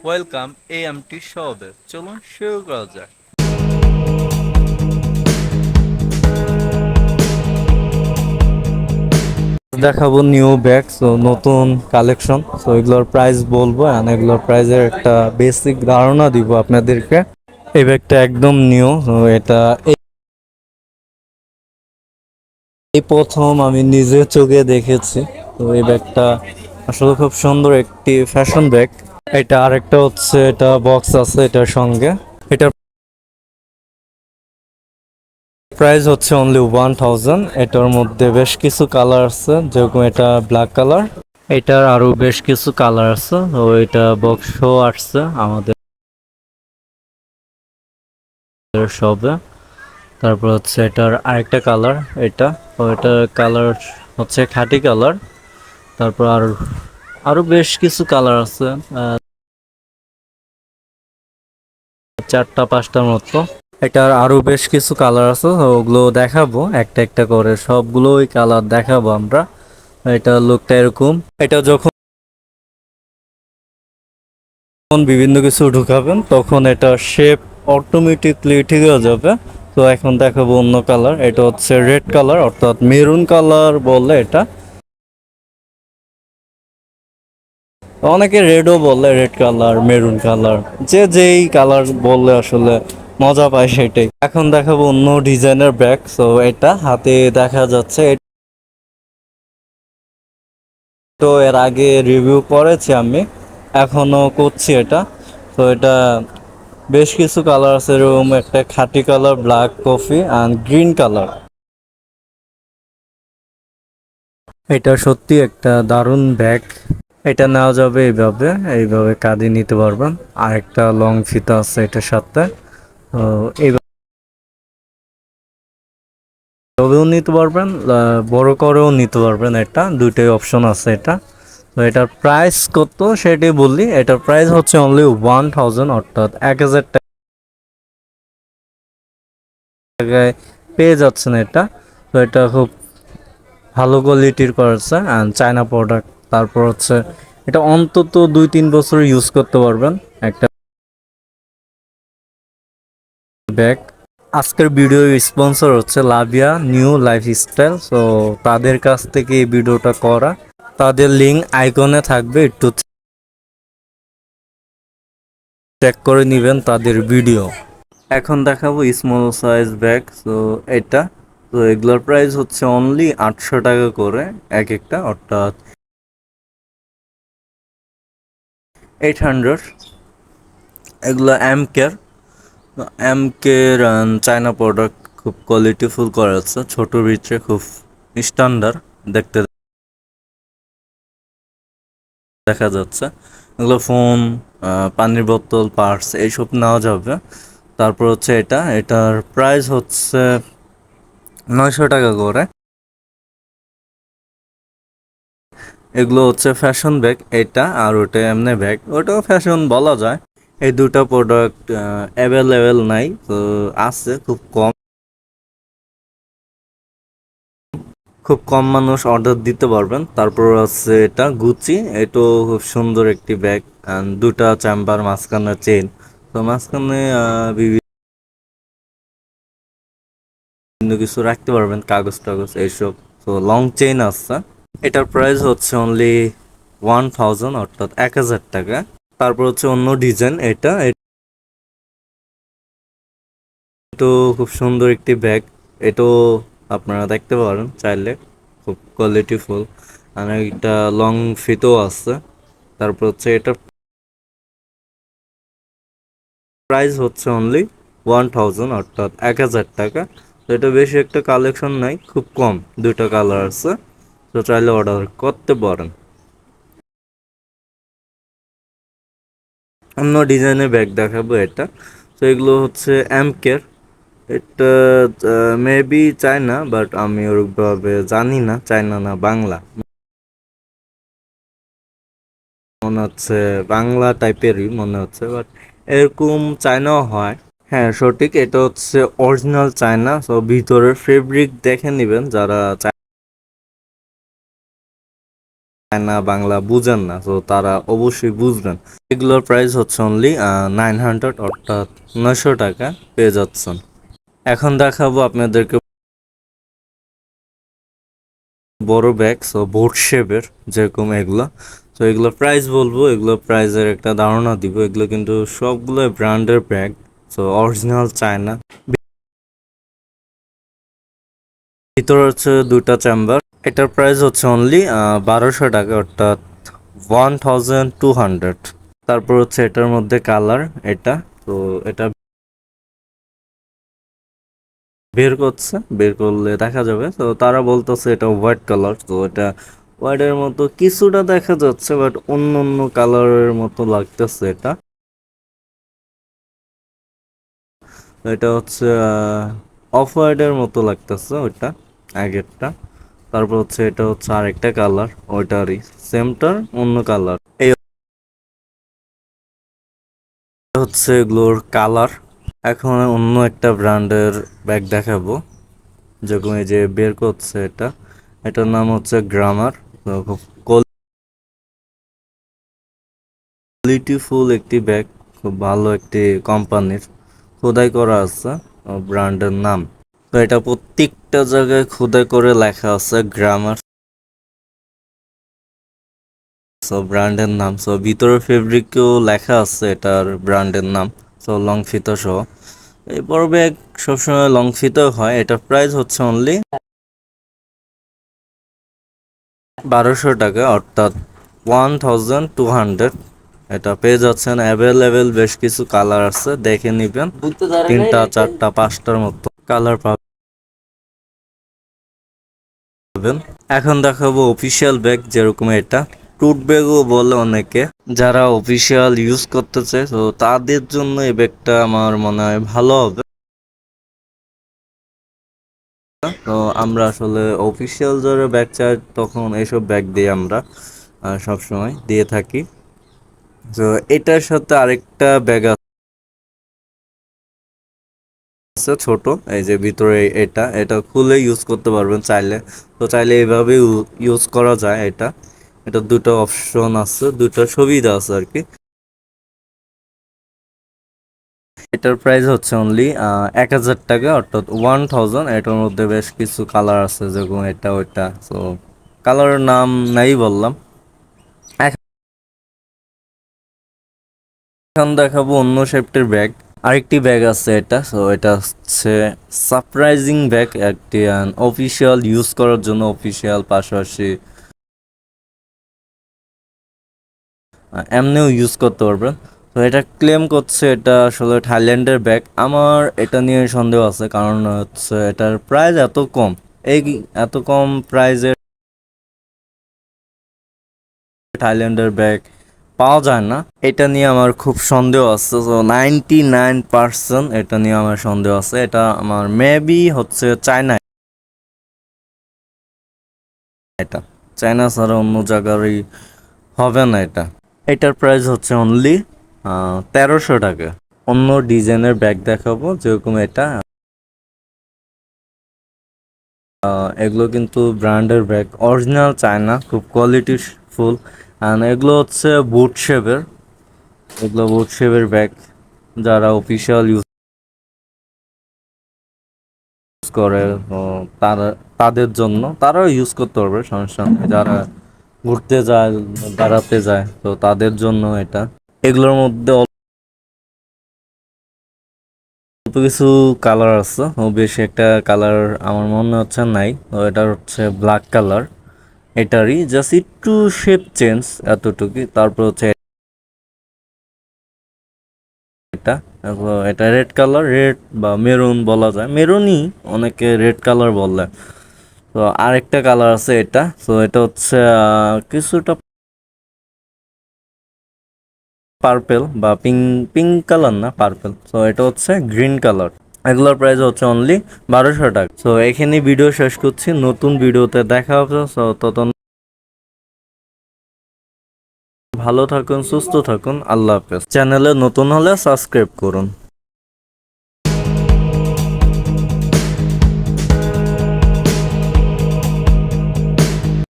Welcome AMT শবে চলুন শুরু করা যাক। দেখাবো নিউ ব্যাগ সো নতুন কালেকশন সো এগুলোর প্রাইস বলব আর এগুলোর প্রাইসের একটা বেসিক ধারণা দিব আপনাদেরকে। এই ব্যাগটা একদম নিউ এটা এই- প্রথম আমি নিজের চোখে দেখেছি। তো এই ব্যাগটা আসলে খুব সুন্দর একটি ফ্যাশন ব্যাগ এটা আরেকটা হচ্ছে, এটা বক্স আছে এটার সঙ্গে। এটার প্রাইস হচ্ছে অনলি ওয়ান থাউজেন্ড এটার মধ্যে বেশ কিছু কালার আছে, যেরকম এটা ব্ল্যাক কালার এটার আরও বেশ কিছু কালার আছে, ও এটা বক্সও আসছে আমাদের সবে তারপর হচ্ছে এটার আরেকটা কালার এটা। তো এটার কালার হচ্ছে খাঁটি কালার তারপর আর, আরও বেশ কিছু কালার আছে চারটা, পাঁচটার মতো। এটার আরও বেশ কিছু কালার আছে ওগুলো দেখাবো। একটা একটা করে সবগুলোই কালার দেখাবো আমরা। এটা লুকটা এরকম। এটা যখন বিভিন্ন কিছু ঢুকাবেন, তখন এটা শেপ অটোমেটিকলি ঠিক হয়ে যাবে। তো এখন দেখাবো অন্য কালার এটা হচ্ছে রেড কালার অর্থাৎ মেরুন কালার বলে এটা। অনেকে রেডও বলে রেড কালার, মেরুন কালার। যে যেই কালার বললে আসলে মজা পায় সেটাই। এখন দেখাবো অন্য ডিজাইনের ব্যাগ। সো এটা হাতে দেখা যাচ্ছে। তো এর আগে রিভিউ করেছি আমি, এখনও করছি এটা। তো এটা বেশ কিছু কালার আছে। এরকম একটা খাঁটি colour, black coffee and green colour. এটা সত্যি একটা দারুণ ব্যাগ। এটা নেওয়া যাবে এইভাবে এইভাবে কাঁধে নিতে পারবেন। আর একটা লং ফিতা আছে এটার সাথে। এইভাবেও নিতে পারবেন বড় করেও নিতে পারবেন এটা। দুইটাই অপশন আছে এটা। তো এটার প্রাইস কত সেটাই বললি এটার প্রাইস হচ্ছে অনলি ওয়ান থাউজেন্ড অর্থাৎ এক হাজার টাকায় পেয়ে যাচ্ছেন এটা। তো এটা খুব ভালো কোয়ালিটির করেছে। অ্যান্ড চায়না প্রোডাক্ট তারপর হচ্ছে এটা অন্তত দুই, তিন বছর ইউজ করতে পারবেন। একটা ব্যাগ আজকের ভিডিও স্পন্সর হচ্ছে লাভিয়া নিউ লাইফ স্টাইল সো তাদের কাছ থেকে এই ভিডিওটা করা। তাদের লিঙ্ক আইকনে থাকবে, একটু চেক করে নেবেন তাদের ভিডিও এখন দেখাবো স্মল সাইজ ব্যাগ তো এটা। তো এগুলোর প্রাইস হচ্ছে অনলি আটশো টাকা করে, এক একটা। অর্থাৎ এইট হান্ড্রেড এগুলো এম কেয়ার এম কের চায়না প্রোডাক্ট খুব কোয়ালিটিফুল করা আছে ছোটোর ভিতরে খুব স্ট্যান্ডার্ড দেখতে দেখা যাচ্ছে। এগুলো ফোন পানির বোতল পার্টস এইসব নেওয়া যাবে। তারপর হচ্ছে এটা, এটার প্রাইস হচ্ছে নয়শো টাকা করে। এগুলো হচ্ছে ফ্যাশন ব্যাগ এটা আর ওটা এমনি ব্যাগ ওটাও ফ্যাশন বলা যায়। এই দুটো প্রোডাক্ট অ্যাভেলেবেল নাই, তো আছে খুব কম। খুব কম মানুষ অর্ডার দিতে পারবেন। তারপর আছে এটা গুচি এটাও খুব সুন্দর একটি ব্যাগ দুটা চেম্বার মাঝখানে চেন তো মাঝখানে বিভিন্ন কিছু রাখতে পারবেন কাগজ টাগজ এইসব। তো লং চেইন আছে। এটার প্রাইস হচ্ছে অনলি ওয়ান থাউজেন্ড অর্থাৎ এক হাজার টাকা। তারপর হচ্ছে অন্য ডিজাইন এটা এটাও খুব সুন্দর একটি ব্যাগ এটাও আপনারা দেখতে পারেন চাইলে, খুব কোয়ালিটিফুল আর একটা লং ফিতও আছে। তারপর হচ্ছে এটা প্রাইস হচ্ছে অনলি ওয়ান থাউজেন্ড অর্থাৎ এক হাজার টাকা। তো এটা বেশি একটা কালেকশন নাই, খুব কম দুটো কালার আছে। তো চাইলে অর্ডার করতে পারেন অন্য ডিজাইনের ব্যাগ দেখাবো এটা। তো এগুলো হচ্ছে কেয়ার এটা মেবি চায়না বাট আমি ওরকমভাবে জানি না, চায়না না, বাংলা। মনে হচ্ছে বাংলা টাইপেরই, মনে হচ্ছে বাট এরকম চায়নাও হয়। হ্যাঁ সঠিক, এটা হচ্ছে অরিজিনাল চায়না সো ভিতরের ফেব্রিক দেখে নেবেন, যারা না, বাংলা বুঝেন না, তো তারা অবশ্যই বুঝবেন। এগুলোর প্রাইস হচ্ছে অনলি নাইন হান্ড্রেড অর্থাৎ নয়শো টাকা পেয়ে যাচ্ছেন। এখন দেখাবো আপনাদেরকে বড় ব্যাগ সো বোট শেপের যেরকম এগুলো। তো এগুলো প্রাইস বলব, এগুলো প্রাইসের একটা ধারণা দিব। এগুলো কিন্তু সবগুলো ব্র্যান্ডের ব্যাগ সো অরিজিনাল চায়না। ভিতরে হচ্ছে দুটা চেম্বার এটার প্রাইস হচ্ছে অনলি বারোশো টাকা, অর্থাৎ ওয়ান থাউজেন্ড টু হান্ড্রেড তারপর হচ্ছে এটার মধ্যে কালার এটা, তো এটা বের করছে, বের করলে দেখা যাবে। তো তারা বলতেছে এটা হোয়াইট কালার তো এটা হোয়াইটের মতো কিছুটা দেখা যাচ্ছে বাট অন্য অন্য কালারের মতো লাগতেছে এটা। এটা হচ্ছে অফ হোয়াইটের মতো লাগতেছে ওইটা আগেরটা। তারপর হচ্ছে এটা হচ্ছে আরেকটা কালার ওইটারই সেমটার অন্য কালার এই হচ্ছে এগুলোর কালার এখন অন্য একটা ব্র্যান্ডের ব্যাগ দেখাবো যেরকম এই যে বের করছে এটা। এটার নাম হচ্ছে গ্রামার খুব কোয়ালিটিফুল একটি ব্যাগ খুব ভালো একটি কোম্পানির খোদাই করা আছে ব্র্যান্ডের নাম। তো এটা প্রত্যেকটা জায়গায় খোদাই করে লেখা আছে গ্রামার সো ব্র্যান্ডের নাম সো ভিতরে ফেব্রিকেও লেখা আছে এটার ব্র্যান্ডের নাম সো লং ফিতা সহ। এই বড় ব্যাগ সবসময় লং ফিতাও হয় এটার প্রাইস হচ্ছে অনলি বারোশো টাকা অর্থাৎ ওয়ান থাউজেন্ড টু হান্ড্রেড এটা পেয়ে যাচ্ছেন অ্যাভেলেবেল বেশ কিছু কালার আছে দেখে নিবেন। তিনটা চারটা পাঁচটার মতো কালার পাবেন। এখন দেখাবো অফিসিয়াল ব্যাগ যেরকম এটা। টুট ব্যাগও বলে অনেকে। যারা অফিসিয়াল ইউজ করতে চায়, তো তাদের জন্য এই ব্যাগটা আমার মনে হয় ভালো হবে। তো আমরা আসলে অফিসিয়াল যারা ব্যাগ চাই, তখন এইসব ব্যাগ দিই আমরা সবসময় দিয়ে থাকি। তো এটার সাথে আরেকটা ব্যাগ আছে ছোট, এই যে ভিতরে এটা এটা খুলে ইউজ করতে পারবেন চাইলে। তো চাইলে এইভাবে ইউজ করা যায় এটা। এটা দুটো অপশন আছে, দুটো সুবিধা আছে আর কি। এটার প্রাইস হচ্ছে অনলি এক হাজার টাকা, অর্থাৎ ওয়ান থাউজেন্ড এটার মধ্যে বেশ কিছু কালার আছে, যেরকম এটা, ওইটা। তো কালারের নাম নাই বললাম। এখন দেখাবো অন্য শেপটের ব্যাগ আরেকটি ব্যাগ আছে এটা সো এটা হচ্ছে সারপ্রাইজিং ব্যাগ একটি অফিসিয়াল ইউজ করার জন্য অফিসিয়াল পাশাপাশি এমনিও ইউজ করতে পারবেন। তো এটা ক্লেম করছে এটা আসলে থাইল্যান্ডের ব্যাগ আমার এটা নিয়ে সন্দেহ আছে, কারণ হচ্ছে এটার প্রাইস এত কম। এই এত কম প্রাইজের থাইল্যান্ডের ব্যাগ পাওয়া যায় না। এটা নিয়ে আমার খুব সন্দেহ আছে। তো নাইনটি নাইন পার্সেন্ট এটা নিয়ে আমার সন্দেহ আছে। এটা আমার মেবি হচ্ছে চায়না। এটা চায়না ছাড়া অন্য জায়গারই হবে না এটা। এটার প্রাইস হচ্ছে অনলি তেরোশো টাকা। অন্য ডিজাইনের ব্যাগ দেখাবো, যেরকম এটা। এগুলো কিন্তু ব্র্যান্ডের ব্যাগ অরিজিনাল চায়না, খুব কোয়ালিটি ফুল এগুলো হচ্ছে বুট শেপের এগুলো বুট শেপের ব্যাগ যারা অফিসিয়াল ইউজ করে তারা, তাদের জন্য, তারাও ইউজ করতে পারবে, সমস্যা যারা ঘুরতে যায়, বেড়াতে যায়, তো তাদের জন্য এটা। এগুলোর মধ্যে অল্প কিছু কালার আছে, ও বেশি একটা কালার আমার মনে হচ্ছে নাই। তো এটা হচ্ছে ব্ল্যাক কালার এটারই জাস্ট একটু শেপ চেঞ্জ এতটুকুই। তারপর হচ্ছে এটা এটা রেড কালার রেড বা মেরুন বলা যায়। মেরুনই অনেকে রেড কালার বলে। তো আরেকটা কালার আছে এটা। তো এটা হচ্ছে কিছুটা পার্পেল বা পিঙ্ক পিঙ্ক কালার না পার্পেল তো এটা হচ্ছে গ্রিন কালার এগুলোর প্রাইস হচ্ছে অনলি বারোশো টাকা। সো এখানে ভিডিও শেষ করছি। নতুন ভিডিওতে দেখা হবে। সো তত ভালো থাকুন, সুস্থ থাকুন। আল্লাহ হাফেজ। চ্যানেলে নতুন হলে সাবস্ক্রাইব করুন।